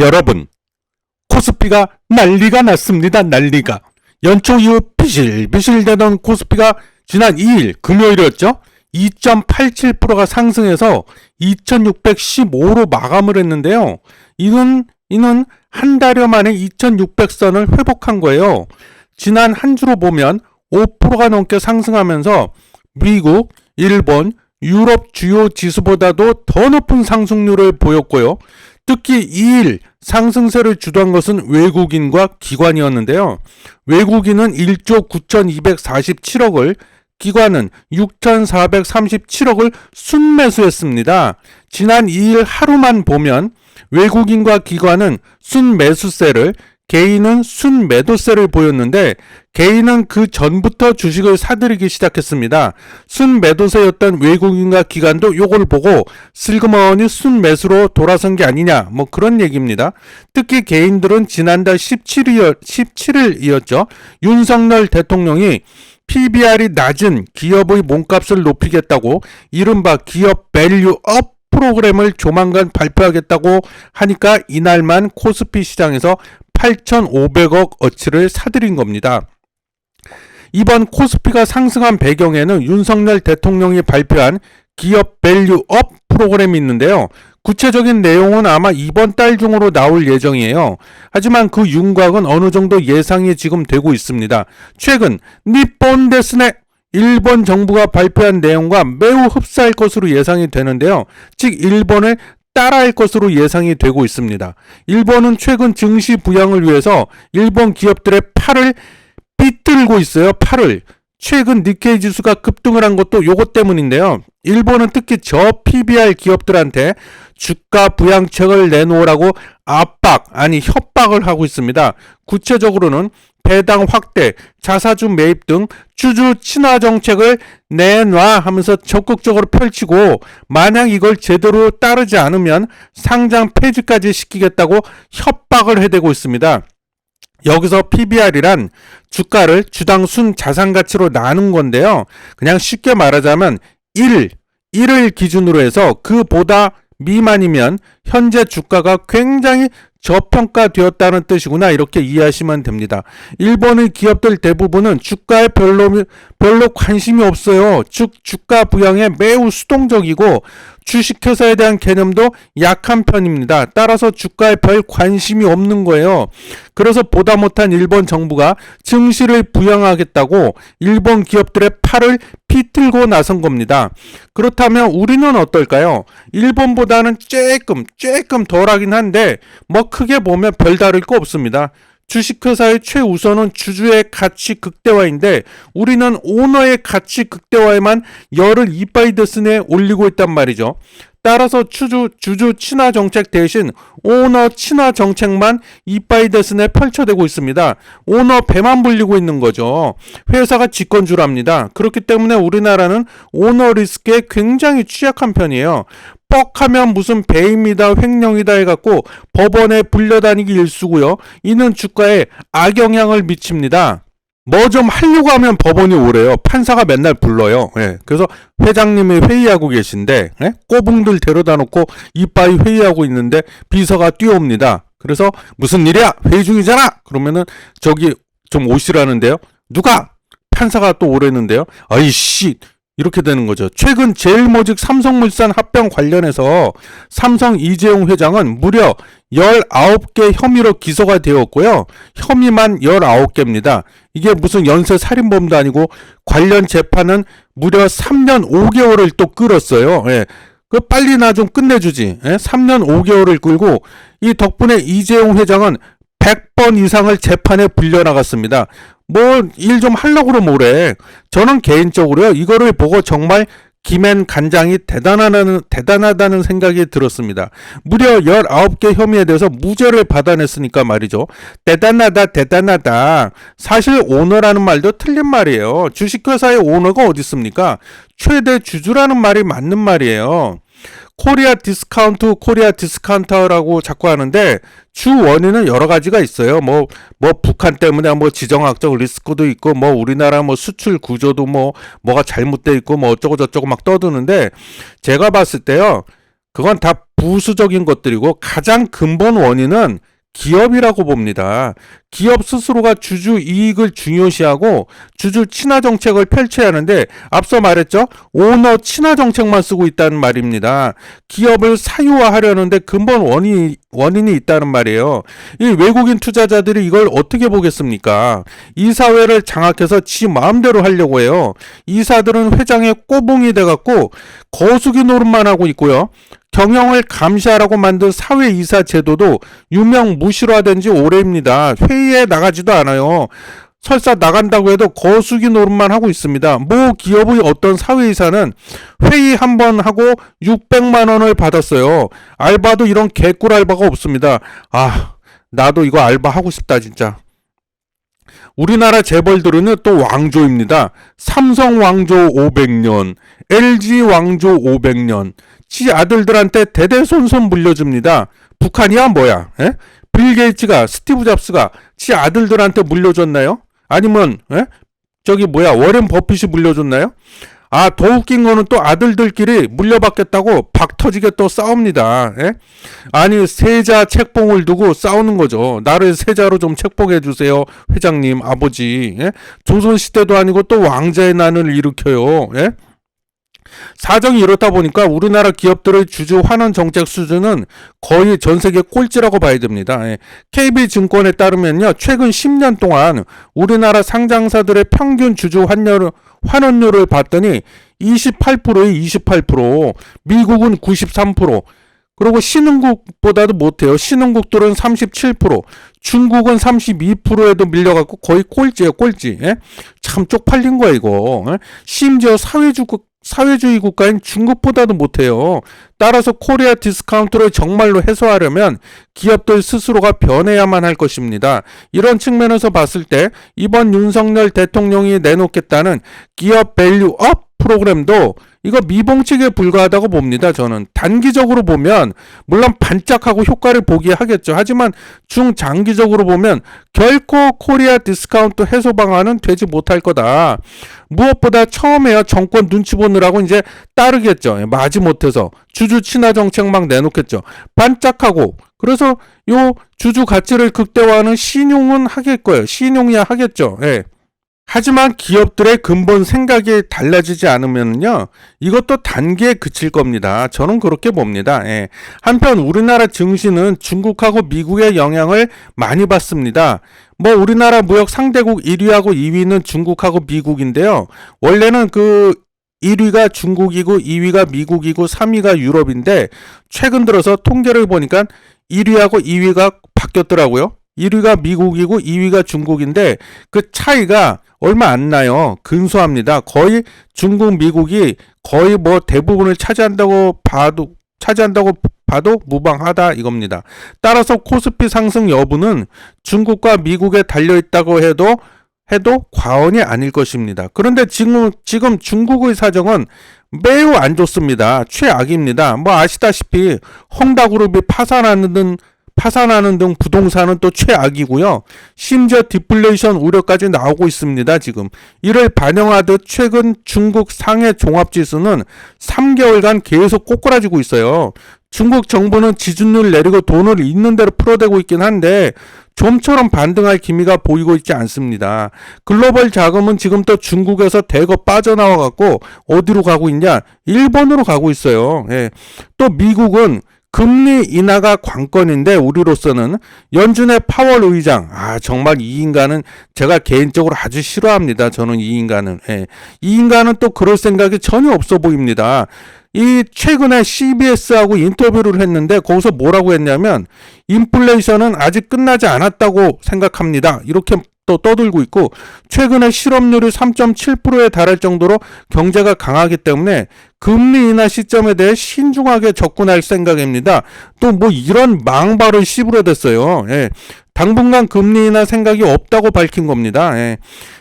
여러분, 코스피가 난리가 났습니다. 난리가. 연초 이후 비실비실대던 코스피가 지난 2일 금요일이었죠. 2.87%가 상승해서 2615로 마감을 했는데요. 이는 이는 한 달여 만에 2600선을 회복한 거예요. 지난 한 주로 보면 5%가 넘게 상승하면서 미국, 일본, 유럽 주요 지수보다도 더 높은 상승률을 보였고요. 특히 2일 상승세를 주도한 것은 외국인과 기관이었는데요. 외국인은 1조 9,247억을, 기관은 6,437억을 순매수했습니다. 지난 2일 하루만 보면 외국인과 기관은 순매수세를, 개인은 순매도세를 보였는데 개인은 그 전부터 주식을 사들이기 시작했습니다. 순매도세였던 외국인과 기관도 요걸 보고 슬그머니 순매수로 돌아선 게 아니냐 뭐 그런 얘기입니다. 특히 개인들은 지난달 17일, 17일이었죠. 윤석열 대통령이 PBR이 낮은 기업의 몸값을 높이겠다고 이른바 기업 밸류업 프로그램을 조만간 발표하겠다고 하니까 이날만 코스피 시장에서 8,500억 어치를 사들인 겁니다. 이번 코스피가 상승한 배경에는 윤석열 대통령이 발표한 기업 밸류업 프로그램이 있는데요. 구체적인 내용은 아마 이번 달 중으로 나올 예정이에요. 하지만 그 윤곽은 어느 정도 예상이 지금 되고 있습니다. 최근 니폰 데스네 일본 정부가 발표한 내용과 매우 흡사할 것으로 예상이 되는데요. 즉 일본을 따라할 것으로 예상이 되고 있습니다. 일본은 최근 증시 부양을 위해서 일본 기업들의 팔을 삐뚤고 있어요. 팔을. 최근 니케이 지수가 급등을 한 것도 요것 때문인데요. 일본은 특히 저 PBR 기업들한테 주가 부양책을 내놓으라고 압박, 아니 협박을 하고 있습니다. 구체적으로는 배당 확대, 자사주 매입 등 주주 친화 정책을 내놔 하면서 적극적으로 펼치고 만약 이걸 제대로 따르지 않으면 상장 폐지까지 시키겠다고 협박을 해대고 있습니다. 여기서 PBR이란 주가를 주당 순 자산 가치로 나눈 건데요. 그냥 쉽게 말하자면 1, 1을 기준으로 해서 그보다 미만이면 현재 주가가 굉장히 저평가되었다는 뜻이구나 이렇게 이해하시면 됩니다. 일본의 기업들 대부분은 주가에 별로 별로 관심이 없어요. 즉 주가 부양에 매우 수동적이고 주식회사에 대한 개념도 약한 편입니다. 따라서 주가에 별 관심이 없는 거예요. 그래서 보다 못한 일본 정부가 증시를 부양하겠다고 일본 기업들의 팔을 비틀고 나선 겁니다. 그렇다면 우리는 어떨까요? 일본보다는 조금, 조금 덜 하긴 한데, 뭐 크게 보면 별다를 거 없습니다. 주식회사의 최우선은 주주의 가치 극대화인데 우리는 오너의 가치 극대화에만 열을 이빠이 드스에 올리고 있단 말이죠. 따라서 주주, 주주 친화 정책 대신 오너 친화 정책만 이빠이 데스에 펼쳐대고 있습니다. 오너 배만 불리고 있는 거죠. 회사가 직권주랍니다. 그렇기 때문에 우리나라는 오너 리스크에 굉장히 취약한 편이에요. 뻑하면 무슨 배입니다, 횡령이다 해갖고 법원에 불려다니기 일수고요. 이는 주가에 악영향을 미칩니다. 뭐 좀 하려고 하면 법원이 오래요. 판사가 맨날 불러요. 예. 그래서 회장님이 회의하고 계신데 예? 꼬붕들 데려다 놓고 이빠이 회의하고 있는데 비서가 뛰어옵니다. 그래서 무슨 일이야? 회의 중이잖아. 그러면은 저기 좀 오시라는데요. 누가? 판사가 또 오래는데요. 아이씨 이렇게 되는 거죠. 최근 제일모직 삼성물산 합병 관련해서 삼성 이재용 회장은 무려 19개 혐의로 기소가 되었고요. 혐의만 19개입니다. 이게 무슨 연쇄 살인범도 아니고 관련 재판은 무려 3년 5개월을 또 끌었어요. 예. 그 빨리 나 좀 끝내주지. 예? 3년 5개월을 끌고 이 덕분에 이재용 회장은 100번 이상을 재판에 불려나갔습니다. 뭐일 좀 하려고 그러면 뭐래. 저는 개인적으로요. 이거를 보고 정말 김앤 간장이 대단하다는, 대단하다는 생각이 들었습니다. 무려 19개 혐의에 대해서 무죄를 받아냈으니까 말이죠. 대단하다, 대단하다. 사실 오너라는 말도 틀린 말이에요. 주식회사의 오너가 어디 있습니까? 최대 주주라는 말이 맞는 말이에요. 코리아 디스카운트, 코리아 디스카운터라고 자꾸 하는데 주 원인은 여러 가지가 있어요. 뭐, 뭐 북한 때문에 뭐 지정학적 리스크도 있고 뭐 우리나라 뭐 수출 구조도 뭐 뭐가 잘못돼 있고 뭐 어쩌고 저쩌고 막 떠드는데 제가 봤을 때요. 그건 다 부수적인 것들이고 가장 근본 원인은 기업이라고 봅니다. 기업 스스로가 주주 이익을 중요시하고 주주 친화 정책을 펼쳐야 하는데 앞서 말했죠. 오너 친화 정책만 쓰고 있다는 말입니다. 기업을 사유화하려는데 근본 원인이 원인이 있다는 말이에요. 이 외국인 투자자들이 이걸 어떻게 보겠습니까? 이사회를 장악해서 지 마음대로 하려고 해요. 이사들은 회장의 꼬붕이 돼갖고 거수기 노릇만 하고 있고요. 경영을 감시하라고 만든 사회이사 제도도 유명 무실화된 지 오래입니다. 회의에 나가지도 않아요. 설사 나간다고 해도 거수기 노릇만 하고 있습니다. 모 기업의 어떤 사회이사는 회의 한 번 하고 600만 원을 받았어요. 알바도 이런 개꿀 알바가 없습니다. 아, 나도 이거 알바 하고 싶다 진짜. 우리나라 재벌들은 또 왕조입니다. 삼성 왕조 500년, LG 왕조 500년. 지 아들들한테 대대손손 물려줍니다. 북한이야 뭐야? 에? 빌 게이츠가 스티브 잡스가 지 아들들한테 물려줬나요? 아니면 에? 저기 뭐야 워렌 버핏이 물려줬나요? 아, 더 웃긴 거는 또 아들들끼리 물려받겠다고 박 터지게 또 싸웁니다. 예? 아니, 세자 책봉을 두고 싸우는 거죠. 나를 세자로 좀 책봉해 주세요. 회장님, 아버지. 예? 조선시대도 아니고 또 왕자의 난을 일으켜요. 예? 사정이 이렇다 보니까 우리나라 기업들의 주주 환원 정책 수준은 거의 전 세계 꼴찌라고 봐야 됩니다. 예. KB증권에 따르면요, 최근 10년 동안 우리나라 상장사들의 평균 주주 환율, 환원율을 봤더니 28%에 28%, 미국은 93%, 그리고 신흥국보다도 못해요. 신흥국들은 37%, 중국은 32%에도 밀려갖고 거의 꼴찌예요, 꼴찌. 예? 참 쪽팔린 거야, 이거. 예? 심지어 사회주국, 사회주의 국가인 중국보다도 못해요. 따라서 코리아 디스카운트를 정말로 해소하려면 기업들 스스로가 변해야만 할 것입니다. 이런 측면에서 봤을 때 이번 윤석열 대통령이 내놓겠다는 기업 밸류 업 프로그램도 이거 미봉책에 불과하다고 봅니다. 저는 단기적으로 보면 물론 반짝하고 효과를 보게 하겠죠. 하지만 중장기적으로 보면 결코 코리아 디스카운트 해소 방안은 되지 못할 거다. 무엇보다 처음에야 정권 눈치 보느라고 이제 따르겠죠. 마지 못해서 주주 친화 정책 막 내놓겠죠. 반짝하고 그래서 요 주주 가치를 극대화하는 신용은 하겠고요. 신용이야 하겠죠. 예. 하지만 기업들의 근본 생각이 달라지지 않으면요, 이것도 단계에 그칠 겁니다. 저는 그렇게 봅니다. 예. 한편 우리나라 증시는 중국하고 미국의 영향을 많이 받습니다. 뭐 우리나라 무역 상대국 1위하고 2위는 중국하고 미국인데요. 원래는 그 1위가 중국이고 2위가 미국이고 3위가 유럽인데 최근 들어서 통계를 보니까 1위하고 2위가 바뀌었더라고요. 1위가 미국이고 2위가 중국인데 그 차이가 얼마 안 나요. 근소합니다. 거의 중국, 미국이 거의 뭐 대부분을 차지한다고 봐도 차지한다고 봐도 무방하다 이겁니다. 따라서 코스피 상승 여부는 중국과 미국에 달려 있다고 해도 해도 과언이 아닐 것입니다. 그런데 지금 지금 중국의 사정은 매우 안 좋습니다. 최악입니다. 뭐 아시다시피 헝다그룹이 파산하는 등 파산하는 등 부동산은 또 최악이고요. 심지어 디플레이션 우려까지 나오고 있습니다. 지금 이를 반영하듯 최근 중국 상해 종합지수는 3개월간 계속 꼬꾸라지고 있어요. 중국 정부는 지준율 내리고 돈을 있는 대로 풀어대고 있긴 한데 좀처럼 반등할 기미가 보이고 있지 않습니다. 글로벌 자금은 지금 또 중국에서 대거 빠져나와 갖고 어디로 가고 있냐? 일본으로 가고 있어요. 예. 또 미국은 금리 인하가 관건인데 우리로서는 연준의 파월 의장 아 정말 이 인간은 제가 개인적으로 아주 싫어합니다. 저는 이 인간은 예. 이 인간은 또 그럴 생각이 전혀 없어 보입니다. 이 최근에 CBS하고 인터뷰를 했는데 거기서 뭐라고 했냐면 인플레이션은 아직 끝나지 않았다고 생각합니다. 이렇게 또 떠들고 있고 최근에 실업률이 3.7%에 달할 정도로 경제가 강하기 때문에 금리 인하 시점에 대해 신중하게 접근할 생각입니다. 또 뭐 이런 망발을 씹으려댔어요. 예. 당분간 금리 인하 생각이 없다고 밝힌 겁니다. 예.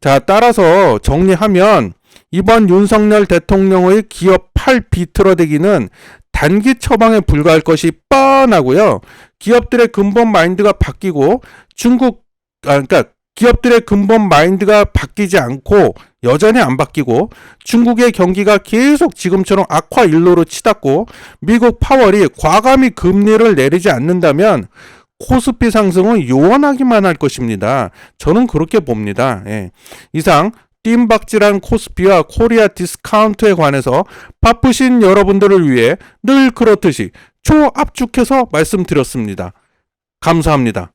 자, 따라서 정리하면 이번 윤석열 대통령의 기업 팔 비틀어대기는 단기 처방에 불과할 것이 뻔하고요. 기업들의 근본 마인드가 바뀌고 중국 아, 그러니까 기업들의 근본 마인드가 바뀌지 않고 여전히 안 바뀌고 중국의 경기가 계속 지금처럼 악화 일로로 치닫고 미국 파월이 과감히 금리를 내리지 않는다면 코스피 상승은 요원하기만 할 것입니다. 저는 그렇게 봅니다. 예. 이상 뜀박질한 코스피와 코리아 디스카운트에 관해서 바쁘신 여러분들을 위해 늘 그렇듯이 초압축해서 말씀드렸습니다. 감사합니다.